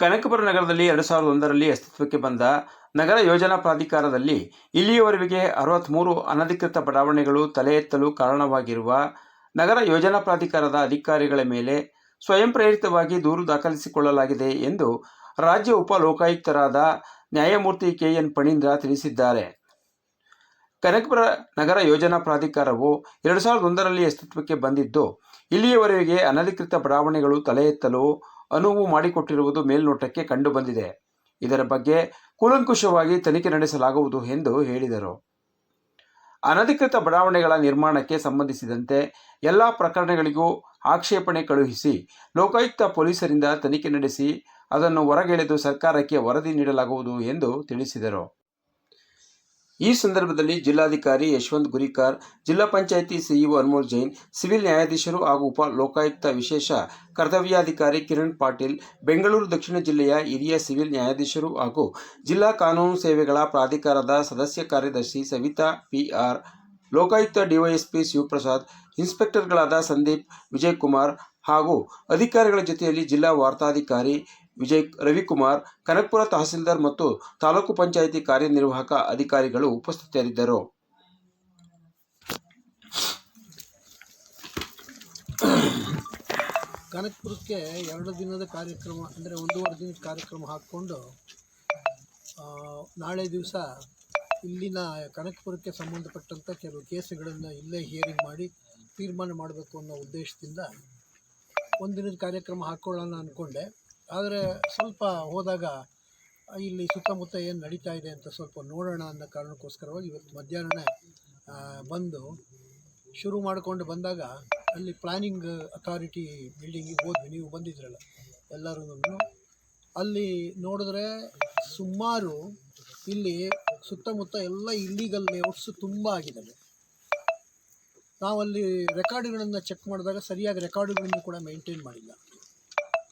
ಕನಕಪುರ ನಗರದಲ್ಲಿ ಎರಡು ಸಾವಿರದ ಒಂದರಲ್ಲಿ ಅಸ್ತಿತ್ವಕ್ಕೆ ಬಂದ ನಗರ ಯೋಜನಾ ಪ್ರಾಧಿಕಾರದಲ್ಲಿ ಇಲ್ಲಿಯವರೆಗೆ ಅರವತ್ತ್ಮೂರು ಅನಧಿಕೃತ ಬಡಾವಣೆಗಳು ತಲೆ ಎತ್ತಲು ಕಾರಣವಾಗಿರುವ ನಗರ ಯೋಜನಾ ಪ್ರಾಧಿಕಾರದ ಅಧಿಕಾರಿಗಳ ಮೇಲೆ ಸ್ವಯಂ ಪ್ರೇರಿತವಾಗಿ ದೂರು ದಾಖಲಿಸಿಕೊಳ್ಳಲಾಗಿದೆ ಎಂದು ರಾಜ್ಯ ಉಪ ಲೋಕಾಯುಕ್ತರಾದ ನ್ಯಾಯಮೂರ್ತಿ ಕೆ ಎನ್ ಪಣೀಂದ್ರ ತಿಳಿಸಿದ್ದಾರೆ. ಕನಕಪುರ ನಗರ ಯೋಜನಾ ಪ್ರಾಧಿಕಾರವು ಎರಡು ಸಾವಿರದ ಒಂದರಲ್ಲಿ ಅಸ್ತಿತ್ವಕ್ಕೆ ಬಂದಿದ್ದು, ಇಲ್ಲಿಯವರೆಗೆ ಅನಧಿಕೃತ ಬಡಾವಣೆಗಳು ತಲೆ ಎತ್ತಲು ಅನುವು ಮಾಡಿಕೊಟ್ಟಿರುವುದು ಮೇಲ್ನೋಟಕ್ಕೆ ಕಂಡುಬಂದಿದೆ. ಇದರ ಬಗ್ಗೆ ಕೂಲಂಕುಷವಾಗಿ ತನಿಖೆ ನಡೆಸಲಾಗುವುದು ಎಂದು ಹೇಳಿದರು. ಅನಧಿಕೃತ ಬಡಾವಣೆಗಳ ನಿರ್ಮಾಣಕ್ಕೆ ಸಂಬಂಧಿಸಿದಂತೆ ಎಲ್ಲ ಪ್ರಕರಣಗಳಿಗೂ ಆಕ್ಷೇಪಣೆ ಕಳುಹಿಸಿ ಲೋಕಾಯುಕ್ತ ಪೊಲೀಸರಿಂದ ತನಿಖೆ ನಡೆಸಿ ಅದನ್ನು ಹೊರಗೆಳೆದು ಸರ್ಕಾರಕ್ಕೆ ವರದಿ ನೀಡಲಾಗುವುದು ಎಂದು ತಿಳಿಸಿದರು. ಈ ಸಂದರ್ಭದಲ್ಲಿ ಜಿಲ್ಲಾಧಿಕಾರಿ ಯಶವಂತ್ ಗುರಿಕಾರ್, ಜಿಲ್ಲಾ ಪಂಚಾಯಿತಿ ಸಿಇಒ ಅನ್ಮೋಲ್ ಜೈನ್, ಸಿವಿಲ್ ನ್ಯಾಯಾಧೀಶರು ಹಾಗೂ ಉಪ ಲೋಕಾಯುಕ್ತ ವಿಶೇಷ ಕರ್ತವ್ಯಾಧಿಕಾರಿ ಕಿರಣ್ ಪಾಟೀಲ್, ಬೆಂಗಳೂರು ದಕ್ಷಿಣ ಜಿಲ್ಲೆಯ ಹಿರಿಯ ಸಿವಿಲ್ ನ್ಯಾಯಾಧೀಶರು ಹಾಗೂ ಜಿಲ್ಲಾ ಕಾನೂನು ಸೇವೆಗಳ ಪ್ರಾಧಿಕಾರದ ಸದಸ್ಯ ಕಾರ್ಯದರ್ಶಿ ಸವಿತಾ ಪಿಆರ್, ಲೋಕಾಯುಕ್ತ ಡಿವೈಎಸ್ಪಿ ಶಿವಪ್ರಸಾದ್, ಇನ್ಸ್ಪೆಕ್ಟರ್ಗಳಾದ ಸಂದೀಪ್ ವಿಜಯಕುಮಾರ್ ಹಾಗೂ ಅಧಿಕಾರಿಗಳ ಜೊತೆಯಲ್ಲಿ ಜಿಲ್ಲಾ ವಾರ್ತಾಧಿಕಾರಿ ವಿಜಯ್, ರವಿಕುಮಾರ್, ಕನಕಪುರ ತಹಸೀಲ್ದಾರ್ ಮತ್ತು ತಾಲೂಕು ಪಂಚಾಯಿತಿ ಕಾರ್ಯನಿರ್ವಾಹಕ ಅಧಿಕಾರಿಗಳು ಉಪಸ್ಥಿತರಿದ್ದರು. ಕನಕಪುರಕ್ಕೆ ಎರಡು ದಿನದ ಕಾರ್ಯಕ್ರಮ, ಅಂದರೆ ಒಂದೂವರೆ ದಿನದ ಕಾರ್ಯಕ್ರಮ ಹಾಕ್ಕೊಂಡು ನಾಳೆ ದಿವಸ ಇಲ್ಲಿನ ಕನಕಪುರಕ್ಕೆ ಸಂಬಂಧಪಟ್ಟಂಥ ಕೆಲವು ಕೇಸುಗಳನ್ನು ಇಲ್ಲೇ ಹಿಯರಿಂಗ್ ಮಾಡಿ ತೀರ್ಮಾನ ಮಾಡಬೇಕು ಅನ್ನೋ ಉದ್ದೇಶದಿಂದ ಒಂದಿನದ ಕಾರ್ಯಕ್ರಮ ಹಾಕ್ಕೊಳ್ಳೋಣ ಅಂದ್ಕೊಂಡೆ ಆದರೆ ಸ್ವಲ್ಪ ಹೋದಾಗ, ಇಲ್ಲಿ ಸುತ್ತಮುತ್ತ ಏನು ನಡೀತಾ ಇದೆ ಅಂತ ಸ್ವಲ್ಪ ನೋಡೋಣ ಅನ್ನೋ ಕಾರಣಕ್ಕೋಸ್ಕರವಾಗಿ ಇವತ್ತು ಮಧ್ಯಾಹ್ನ ಬಂದು ಶುರು ಮಾಡಿಕೊಂಡು ಬಂದಾಗ ಅಲ್ಲಿ ಪ್ಲ್ಯಾನಿಂಗ್ ಅಥಾರಿಟಿ ಬಿಲ್ಡಿಂಗಿಗೆ ಹೋದ್ವಿ. ನೀವು ಬಂದಿದ್ರಲ್ಲ ಎಲ್ಲರೂ ಅಲ್ಲಿ ನೋಡಿದ್ರೆ ಸುಮಾರು ಇಲ್ಲಿ ಸುತ್ತಮುತ್ತ ಎಲ್ಲ ಇಲ್ಲಿಗಲ್ ಲೇಔಟ್ಸು ತುಂಬ ಆಗಿದ್ದಾವೆ ನಾವಲ್ಲಿ ರೆಕಾರ್ಡ್ಗಳನ್ನು ಚೆಕ್ ಮಾಡಿದಾಗ ಸರಿಯಾಗಿ ರೆಕಾರ್ಡ್ಗಳನ್ನು ಕೂಡ ಮೇಂಟೈನ್ ಮಾಡಿಲ್ಲ.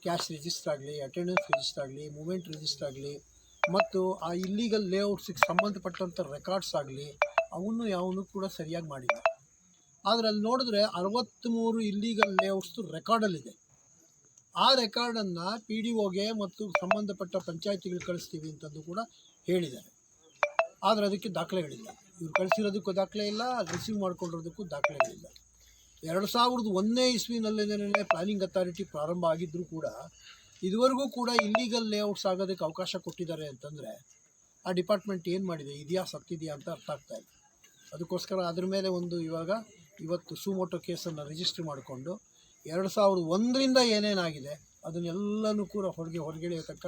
ಕ್ಯಾಶ್ ರಿಜಿಸ್ಟರ್ ಆಗಲಿ ಅಟೆಂಡೆನ್ಸ್ ರಿಜಿಸ್ಟರ್ ಆಗಲಿ ಮೂಮೆಂಟ್ ರಿಜಿಸ್ಟರ್ ಆಗಲಿ, ಮತ್ತು ಆ ಇಲ್ಲಿಗಲ್ ಲೇಔಟ್ಸಿಗೆ ಸಂಬಂಧಪಟ್ಟಂಥ ರೆಕಾರ್ಡ್ಸ್ ಆಗಲಿ, ಅವನ್ನು ಯಾವನು ಕೂಡ ಸರಿಯಾಗಿ ಮಾಡಿಲ್ಲ. ಆದರೆ ಅಲ್ಲಿ ನೋಡಿದ್ರೆ ಅರವತ್ತ್ಮೂರು ಇಲ್ಲಿಗಲ್ ಲೇಔಟ್ಸ್ದು ರೆಕಾರ್ಡಲ್ಲಿದೆ ಆ ರೆಕಾರ್ಡನ್ನು ಪಿ ಡಿ ಒಗೆ ಮತ್ತು ಸಂಬಂಧಪಟ್ಟ ಪಂಚಾಯತಿಗಳು ಕಳಿಸ್ತೀವಿ ಅಂತಂದು ಕೂಡ ಹೇಳಿದ್ದಾರೆ. ಆದರೆ ಅದಕ್ಕೆ ದಾಖಲೆಗಳಿಲ್ಲ. ಇವ್ರು ಕಳಿಸಿರೋದಕ್ಕೂ ದಾಖಲೆ ಇಲ್ಲ ರಿಸೀವ್ ಮಾಡ್ಕೊಂಡಿರೋದಕ್ಕೂ ದಾಖಲೆಗಳಿಲ್ಲ. ಎರಡು ಸಾವಿರದ ಒಂದನೇ ಇಸ್ವಿನಲ್ಲೇನೇ ಪ್ಲಾನಿಂಗ್ ಅಥಾರಿಟಿ ಪ್ರಾರಂಭ ಆಗಿದ್ದರೂ ಕೂಡ ಇದುವರೆಗೂ ಕೂಡ ಇಲ್ಲಿಗಲ್ ಲೇಔಟ್ಸ್ ಆಗೋದಕ್ಕೆ ಅವಕಾಶ ಕೊಟ್ಟಿದ್ದಾರೆ ಅಂತಂದರೆ ಆ ಡಿಪಾರ್ಟ್ಮೆಂಟ್ ಏನು ಮಾಡಿದೆ? ಇದೆಯಾ ಸತ್ತಿದೆಯಾ ಅಂತ ಅರ್ಥ ಆಗ್ತಾ ಇದೆ ಅದಕ್ಕೋಸ್ಕರ ಅದ್ರ ಮೇಲೆ ಒಂದು ಇವಾಗ ಇವತ್ತು ಸುಮೋಟೋ ಕೇಸನ್ನು ರಿಜಿಸ್ಟ್ರ್ ಮಾಡಿಕೊಂಡು ಎರಡು ಸಾವಿರದ ಒಂದರಿಂದ ಏನೇನಾಗಿದೆ ಅದನ್ನೆಲ್ಲನೂ ಕೂಡ ಹೊರಗೆ ಹೊರಗೆಳೆಯತಕ್ಕ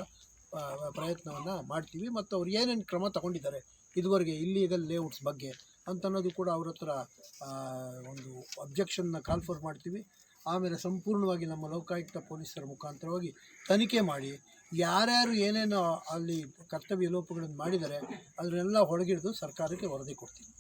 ಪ್ರಯತ್ನವನ್ನು ಮಾಡ್ತೀವಿ. ಮತ್ತು ಅವ್ರು ಏನೇನು ಕ್ರಮ ತಗೊಂಡಿದ್ದಾರೆ ಇದುವರೆಗೆ ಇಲ್ಲಿಗಲ್ ಲೇಔಟ್ಸ್ ಬಗ್ಗೆ ಅಂತ ಅನ್ನೋದು ಕೂಡ ಅವ್ರ ಹತ್ರ ಒಂದು ಅಬ್ಜೆಕ್ಷನ್ನ ಕಾಲ್ಫರ್ ಮಾಡ್ತೀವಿ. ಆಮೇಲೆ ಸಂಪೂರ್ಣವಾಗಿ ನಮ್ಮ ಲೋಕಾಯುಕ್ತ ಪೊಲೀಸರ ಮುಖಾಂತರವಾಗಿ ತನಿಖೆ ಮಾಡಿ, ಯಾರ್ಯಾರು ಏನೇನು ಅಲ್ಲಿ ಕರ್ತವ್ಯ ಲೋಪಗಳನ್ನು ಮಾಡಿದ್ದಾರೆ ಅದನ್ನೆಲ್ಲ ಹೊರಗಿಡಿದು ಸರ್ಕಾರಕ್ಕೆ ವರದಿ ಕೊಡ್ತೀವಿ.